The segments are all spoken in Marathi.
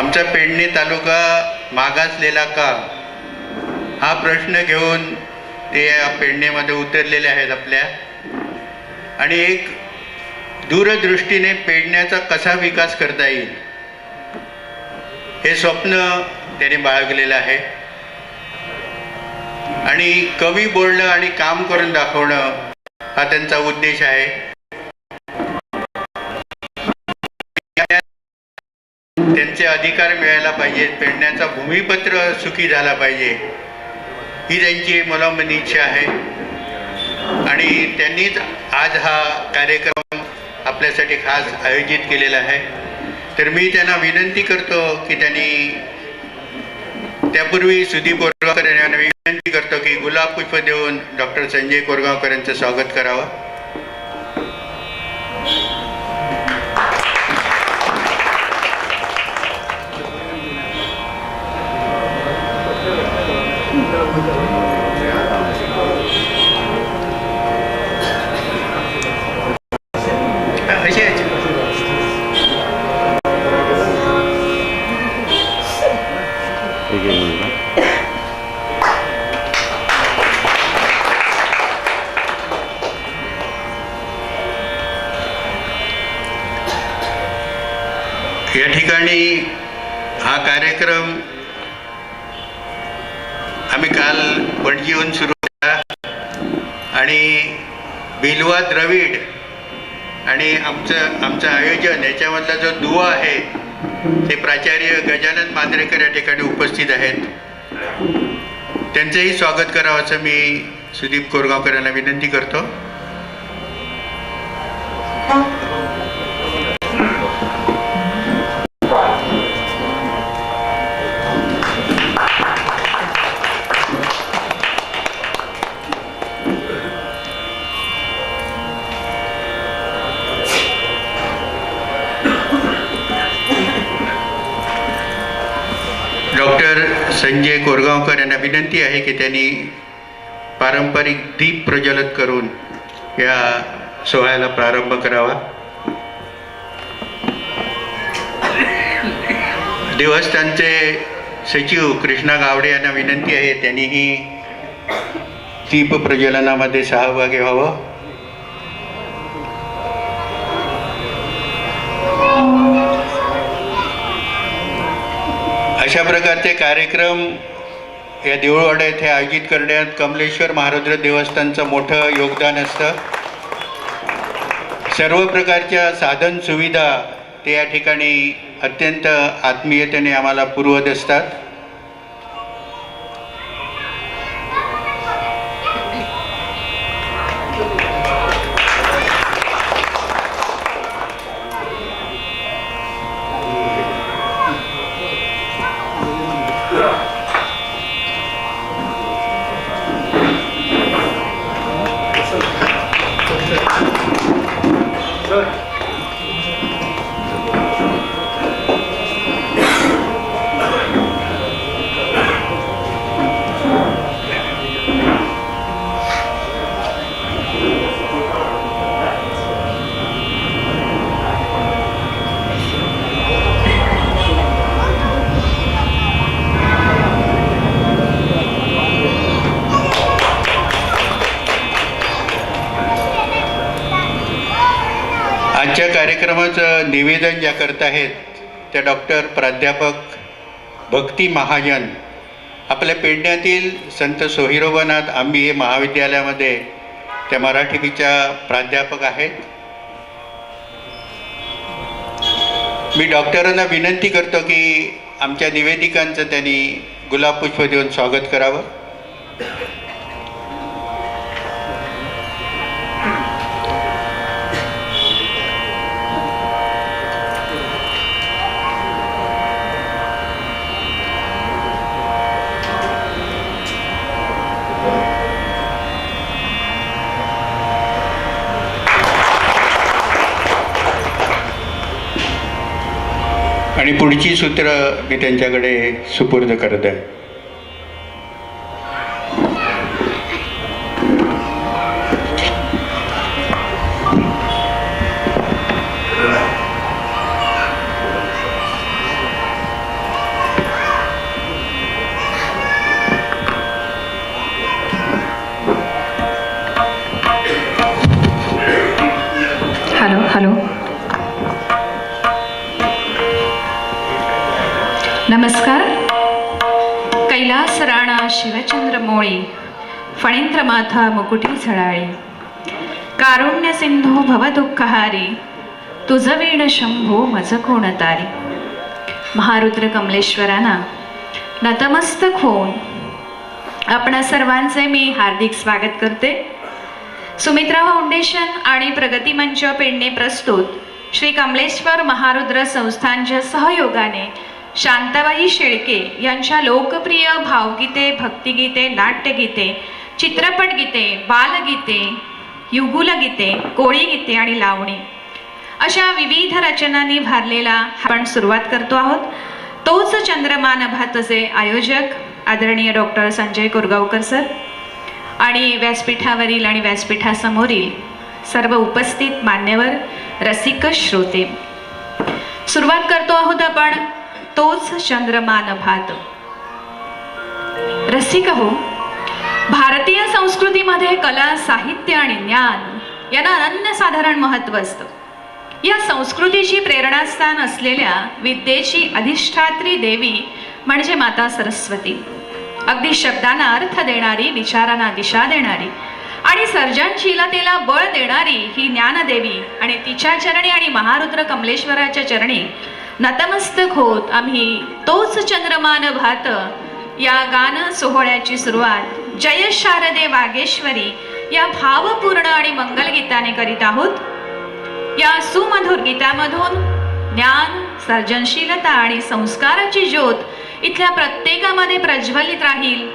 आमचा पेडणे तालुका मागासलेला का? हा प्रश्न घेऊन ते या पेडणेमध्ये उतरलेले आहेत आपल्या. आणि एक दूरदृष्टीने पेडण्याचा कसा विकास करता येईल? हे स्वप्न त्याने बाळगलेलं आहे. आणि कवी बोलणं आणि काम करून दाखवणं हा त्यांचा उद्देश आहे. त्यांचे अधिकार मिळायला पाहिजेत पेडण्याचा भूमिपत्र सुखी झाला पाहिजे ही त्यांची मनोमनी इच्छा आहे. आणि त्यांनीच आज हा कार्यक्रम आपल्यासाठी खास आयोजित केलेला आहे. तर मी त्यांना विनंती करतो की त्यांनी त्यापूर्वी सुदीप कोरगावकर यांना विनंती करतो की गुलाब पुष्प देऊन डॉक्टर संजय कोरगावकर यांचं स्वागत करावं. ठिकाणी हा कार्यक्रम आम्ही काल पणजीहून सुरू केला. आणि बिलवा द्रविड आणि आमचं आमचं आयोजन याच्यामधला जो दुवा आहे ते प्राचार्य गजानन मांजरेकर या ठिकाणी उपस्थित आहेत. त्यांचंही स्वागत करावं असं मी सुदीप कोरगावकर यांना विनंती करतो. कोरगावकर यांना विनंती आहे की त्यांनी पारंपरिक दीप प्रज्वलित करून या सोहळ्याला प्रारंभ करावा. देवस्थानचे सचिव कृष्णा गावडे यांना विनंती आहे त्यांनीही दीप प्रज्वलनामध्ये सहभागी व्हावं. अशा प्रकारचे कार्यक्रम या देऊळवाडा येथे आयोजित करण्यात कमलेश्वर महारुद्र देवस्थानचं मोठं योगदान असतं. सर्व प्रकारच्या साधन सुविधा ते या ठिकाणी अत्यंत आत्मीयतेने आम्हाला पुरवत असतात. निवेदन ज्या करत आहेत त्या डॉक्टर प्राध्यापक भक्ती महाजन आपल्या पेडण्यातील संत सोहिरोबनाथ आंबी हे महाविद्यालयामध्ये त्या मराठीच्या प्राध्यापक आहेत. मी डॉक्टरांना विनंती करतो की आमच्या निवेदिकांचं त्यांनी गुलाबपुष्प देऊन स्वागत करावं. आणि पुढची सूत्र मी त्यांच्याकडे सुपूर्द करत आहे. शिवचंद्र मोळी फणींद्र माथा मुकुटी झळाळी. कारुण्य सिंधू भवदुःखहारी तुझ वीण शंभो मज कोण तारी. महारुद्र कमलेश्वरांना नतमस्तक होऊन आपणा सर्वांचे मी हार्दिक स्वागत करते. सुमित्रा फाउंडेशन आणि प्रगती मंच पेडणे प्रस्तुत श्री कमलेश्वर महारुद्र संस्थानच्या सहयोगाने शांताबाई शेळके यांच्या लोकप्रिय भावगीते भक्तिगीते नाट्यगीते चित्रपटगीते बालगीते युगुलगीते कोळीगीते आणि लावणी. अशा विविध रचनांनी भारलेला आपण सुरुवात करतो आहोत. तोच चंद्रमान भातचे आयोजक आदरणीय डॉक्टर संजय कोरगावकर सर आणि व्यासपीठावरील आणि व्यासपीठासमोरील सर्व उपस्थित मान्यवर रसिक श्रोते सुरुवात करतो आहोत आपण तोच चंद्रमान भात. रसिक हो भारतीय संस्कृतीमध्ये कला साहित्य आणि ज्ञान यांना अनन्यसाधारण महत्त्व असतं. या संस्कृतीची प्रेरणास्थान असलेल्या विद्येची अधिष्ठात्री देवी म्हणजे माता सरस्वती. अगदी शब्दांना अर्थ देणारी विचारांना दिशा देणारी आणि सर्जनशीलतेला बळ देणारी ही ज्ञानदेवी आणि तिच्या चरणी आणि महारुद्र कमलेश्वराच्या चरणी नतमस्तक होत. आम्ही तोच चंद्रमान भात. या गान सोहळ्याची सुरुवात. जय शारदे वागेश्वरी. या भावपूर्ण आणि मंगलगीताने करीत आहोत. या सुमधुर गीतामधून ज्ञान सर्जनशीलता आणि संस्काराची ज्योत इथल्या प्रत्येकामध्ये प्रज्वलित राहील.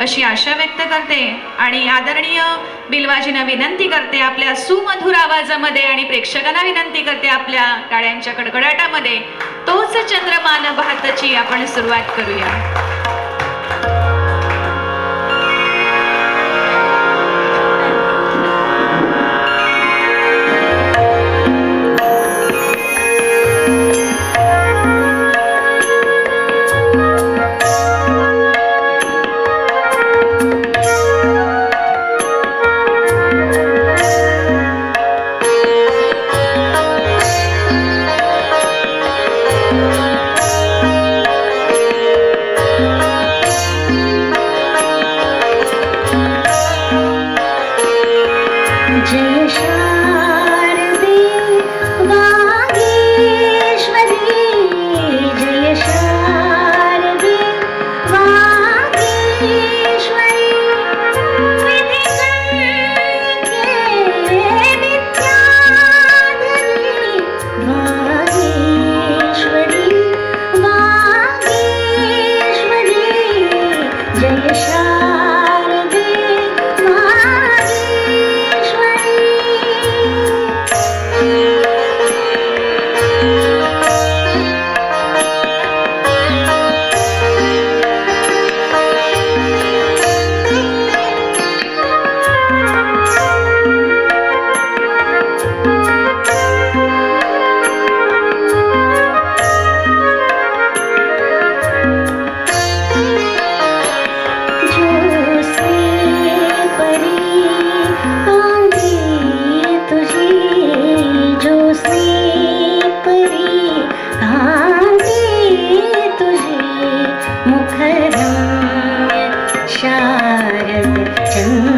अशी आशा व्यक्त करते आणि आदरणीय बिलवाजींना विनंती करते आपल्या सुमधुर आवाजामध्ये आणि प्रेक्षकांना विनंती करते आपल्या टाळ्यांच्या कडकडाटामध्ये. तोच चंद्रमान भातची आपण सुरुवात करूया. ശാരദ ചന്ദ്ര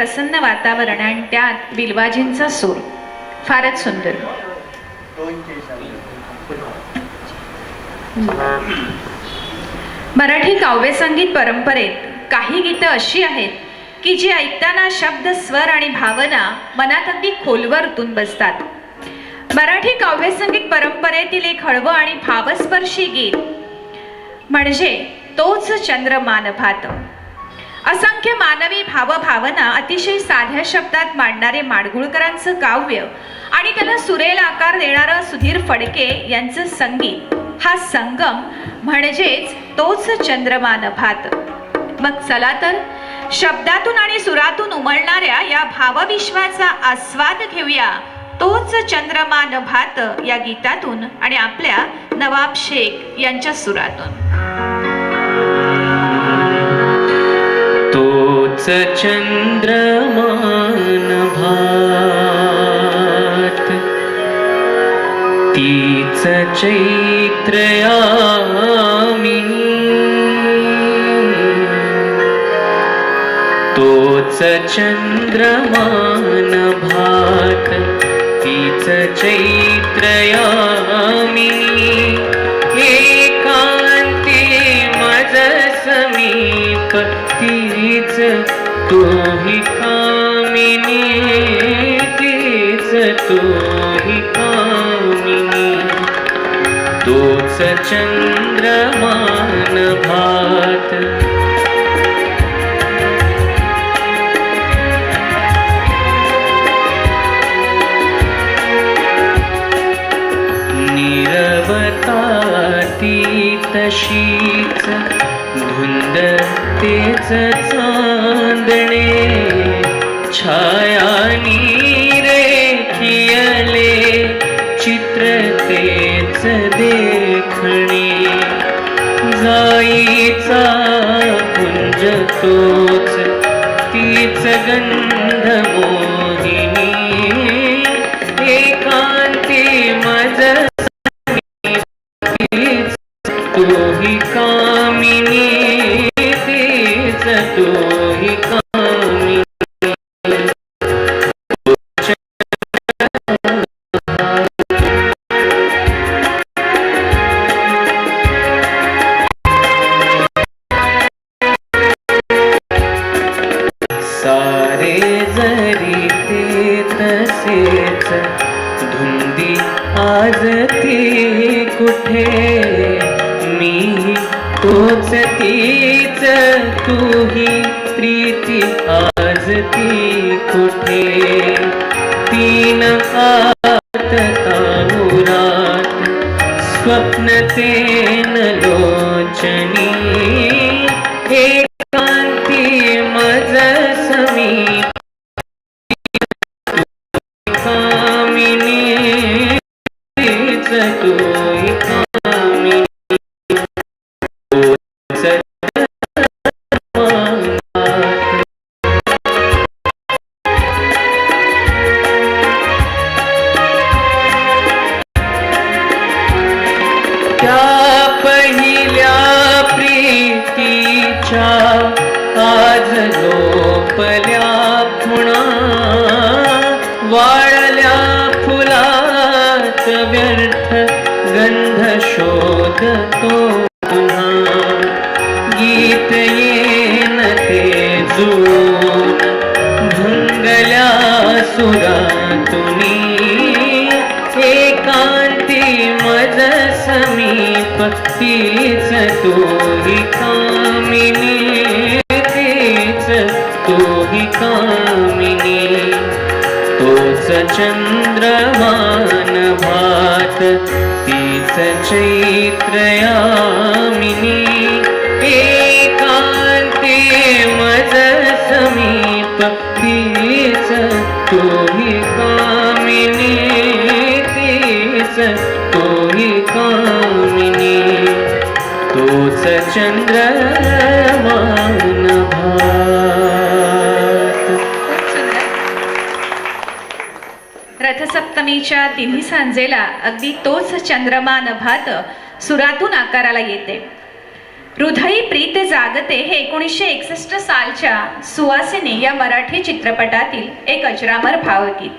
प्रसन्न वातावरण आणि त्यात बिलवाजींचा सूर. फारच सुंदर. मराठी काव्यसंगीत परंपरेत काही गीतं अशी आहेत की जी ऐकताना शब्द स्वर आणि भावना मनात अगदी खोलवर उतून बसतात. मराठी काव्यसंगीत परंपरेतील एक हळवं आणि भावस्पर्शी गीत म्हणजे तोच चंद्रमान भात असंख्य मानवी भावभावना अतिशय साध्या शब्दात मांडणारे माडगुळकरांचं काव्य आणि त्याला सुरेल आकार देणारं सुधीर फडके यांचं संगीत हा संगम म्हणजेच तोच चंद्रमान भात. मग चला तर शब्दातून आणि सुरातून उमलणाऱ्या या भावविश्वाचा आस्वाद घेऊया तोच चंद्रमान भात या गीतातून आणि आपल्या नवाब शेख यांच्या सुरातून. चंद्रमान भात तीच चैत्रयामिनी तोच चंद्रमान भात तीच चैत्रया तीच तोही कामिनी तीच तोही कामिनी. तूच चंद्रमान भात. निरवताती तशीच धुंद तेच चांदणे छायानी रेखियले चित्र तेच देखणे. जाईचा कुंज तोच तीच गंध मोहिनी. एकांती मज तोही कामिनी. तीच तुनी एकांती मज समीप तीच तोही कामिनी तीच तोही कामिनी. तोच चंद्रमान भात तीच चैत्रयामिनी. चंद्र रथसप्तमीच्या तिन्ही सांजेला अगदी तोच चंद्रमान भात सुरातून आकाराला येते. हृदयी प्रीत जागते हे एकोणीसशे एकसष्ट सालच्या सुवासिनी या मराठी चित्रपटातील एक अजरामर भावगीत.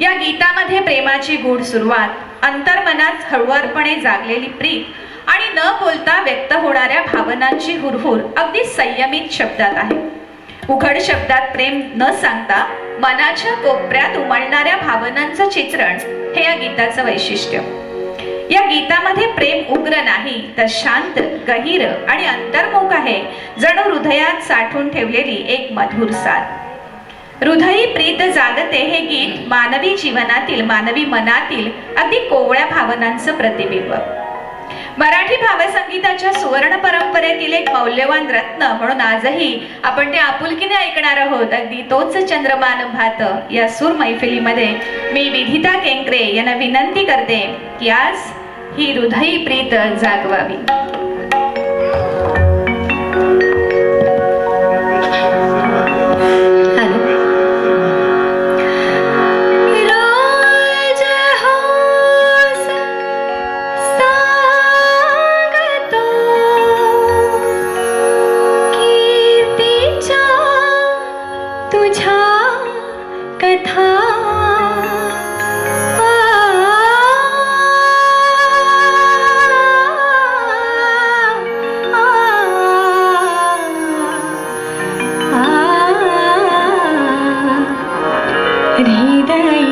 या गीतामध्ये प्रेमाची गूढ सुरुवात अंतर्मनात हळुवारपणे जागलेली प्रीत आणि न बोलता व्यक्त होणाऱ्या भावनांची हुरहुर अगदी संयमित शब्दात आहे. उघड शब्दात प्रेम न सांगता मनाच्या कोपऱ्यात उमलणाऱ्या भावनांचं चित्रण हे या गीताचं वैशिष्ट्य. या गीतामध्ये प्रेम उग्र नाही तर शांत गहीर आणि अंतर्मुख आहे जणू हृदयात साठून ठेवलेली एक मधुर साथ. हृदयी प्रीत जागते हे गीत मानवी जीवनातील मानवी मनातील अगदी कोवळ्या भावनांचं प्रतिबिंब. मराठी भावसंगीताच्या सुवर्ण परंपरेतील एक मौल्यवान रत्न म्हणून आजही आपण ते आपुलकीने ऐकणार आहोत. अगदी तोच चंद्रमान भात या सूर मैफिलीमध्ये मी विधिता केंकरे यांना विनंती करते की आज ही हृदयी प्रीत जागवावी. हृदय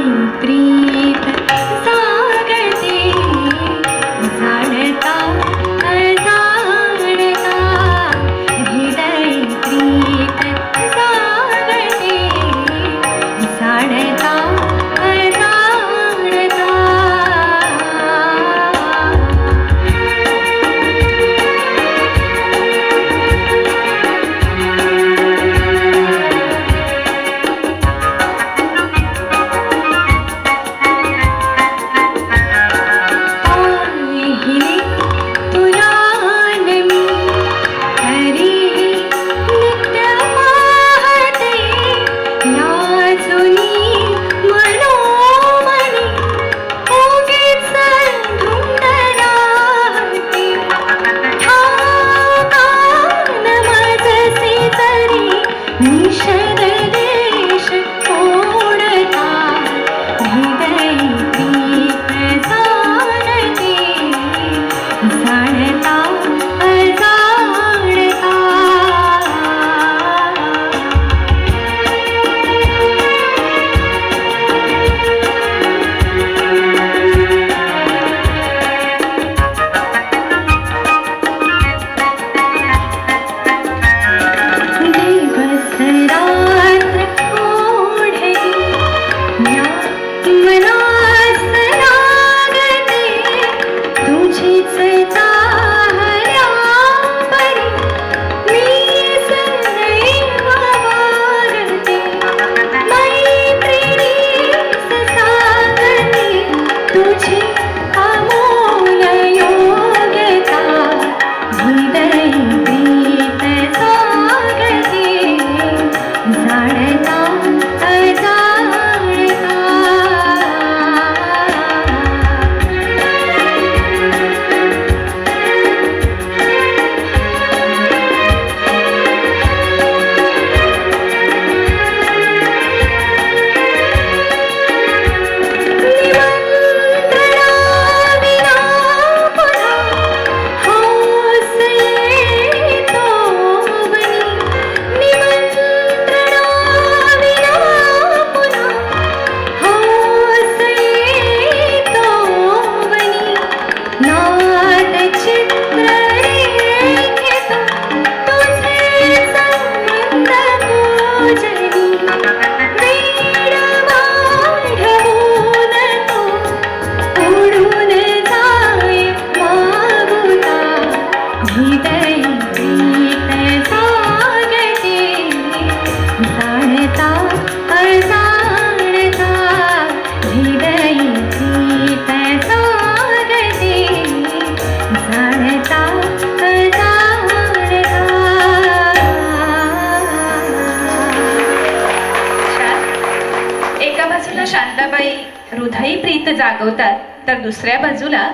रागवतात. तर दुसऱ्या बाजूला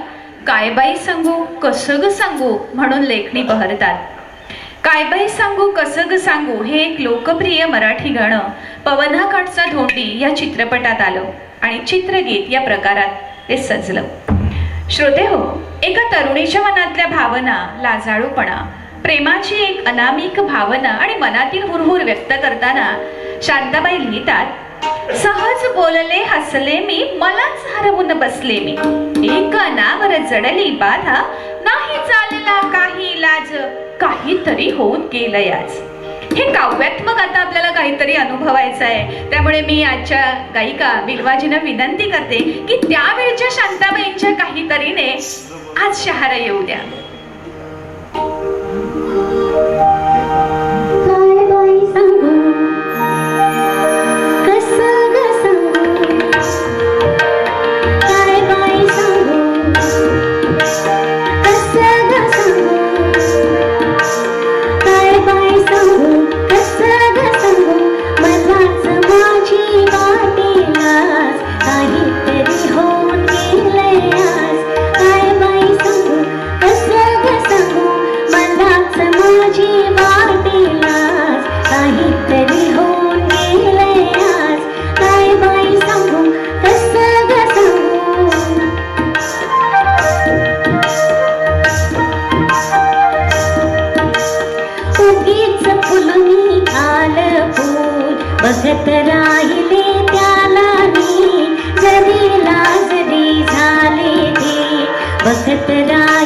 काय बाई सांगू कसं ग सांगू? म्हणून लेखणी बहरतात. काय बाई सांगू कसं ग सांगू? हे एक लोकप्रिय मराठी गाणं पवनाकाठचा धोंडी या चित्रपटात आलं आणि चित्रगीत या प्रकारात ते सजलं. श्रोते हो एका तरुणीच्या मनातल्या भावना लाजाळूपणा प्रेमाची एक अनामिक भावना आणि मनातील हुरहुर व्यक्त करताना शांताबाई लिहितात सहज बोलले हसले मी मलाच हरवून बसले मी एक नावर जडली बाधा नाही चालला काही लाज काहीतरी होऊन गेलंय आज. हे काव्यात्मक आता आपल्याला काहीतरी अनुभवायचं आहे. त्यामुळे मी आजच्या गायिका बिलवाजीनं विनंती करते की त्यावेळच्या शांताबाईंच्या काहीतरीने आज शहारा येऊ द्या. बघत राहिले त्याला मी. जरी लाजरी झाले ते बघत राहिले